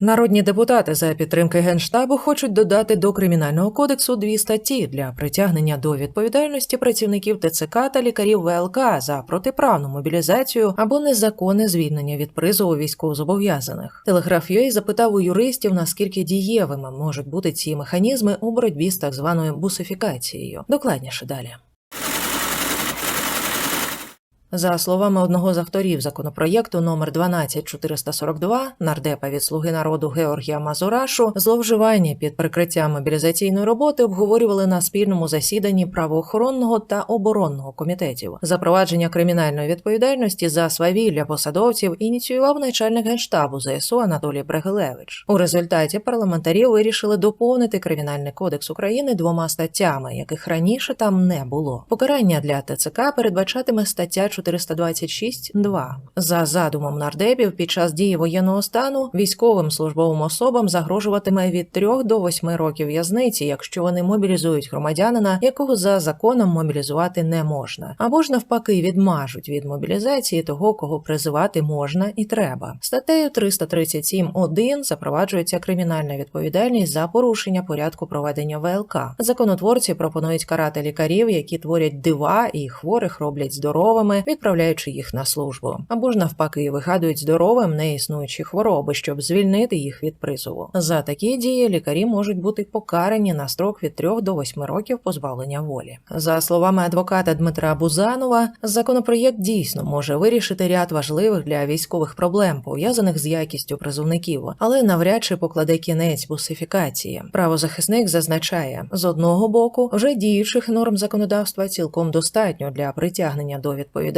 Народні депутати за підтримки Генштабу хочуть додати до кримінального кодексу дві статті для притягнення до відповідальності працівників ТЦК та лікарів ВЛК за протиправну мобілізацію або незаконне звільнення від призову військовозобов'язаних. Телеграф UA запитав у юристів, наскільки дієвими можуть бути ці механізми у боротьбі з так званою бусифікацією. Докладніше далі. За словами одного з авторів законопроєкту номер 12442 нардепа від слуги народу Георгія Мазурашу, зловживання під прикриттям мобілізаційної роботи обговорювали на спільному засіданні правоохоронного та оборонного комітетів. Запровадження кримінальної відповідальності за свавілля посадовців ініціював начальник генштабу ЗСУ Анатолій Брегилевич. У результаті парламентарі вирішили доповнити кримінальний кодекс України двома статтями, яких раніше там не було. Покарання для ТЦК передбачатиме стаття 426.2. За задумом нардепів, під час дії воєнного стану військовим службовим особам загрожуватиме від 3 до 8 років в'язниці, якщо вони мобілізують громадянина, якого за законом мобілізувати не можна, або ж навпаки відмажуть від мобілізації того, кого призивати можна і треба. Статтею 337.1 запроваджується кримінальна відповідальність за порушення порядку проведення ВЛК. Законотворці пропонують карати лікарів, які творять дива і хворих роблять здоровими, відправляючи їх на службу, або ж навпаки вигадують здоровим неіснуючі хвороби, щоб звільнити їх від призову. За такі дії лікарі можуть бути покарані на строк від 3 до 8 років позбавлення волі. За словами адвоката Дмитра Бузанова, законопроєкт дійсно може вирішити ряд важливих для військових проблем, пов'язаних з якістю призовників, але навряд чи покладе кінець бусифікації. Правозахисник зазначає, з одного боку, вже діючих норм законодавства цілком достатньо для притягнення до відповідальності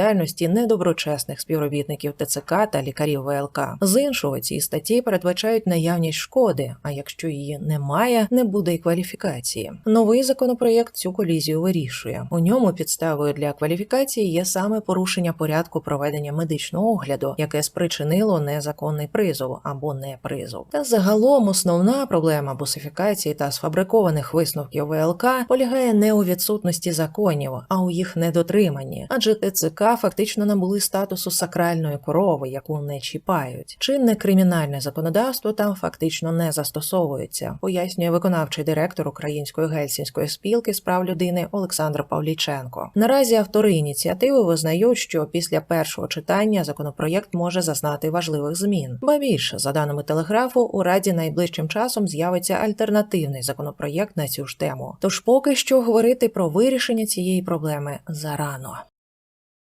недоброчесних співробітників ТЦК та лікарів ВЛК. З іншого, ці статті передбачають наявність шкоди. А якщо її немає, не буде й кваліфікації. Новий законопроєкт цю колізію вирішує. У ньому підставою для кваліфікації є саме порушення порядку проведення медичного огляду, яке спричинило незаконний призов або не призов. Та загалом основна проблема бусифікації та сфабрикованих висновків ВЛК полягає не у відсутності законів, а у їх недотриманні, адже ТЦК фактично набули статусу сакральної корови, яку не чіпають. Чинне кримінальне законодавство там фактично не застосовується, пояснює виконавчий директор Української гельсінської спілки з прав людини Олександр Павліченко. Наразі автори ініціативи визнають, що після першого читання законопроєкт може зазнати важливих змін. Ба більше, за даними телеграфу, у раді найближчим часом з'явиться альтернативний законопроєкт на цю ж тему. Тож поки що говорити про вирішення цієї проблеми зарано.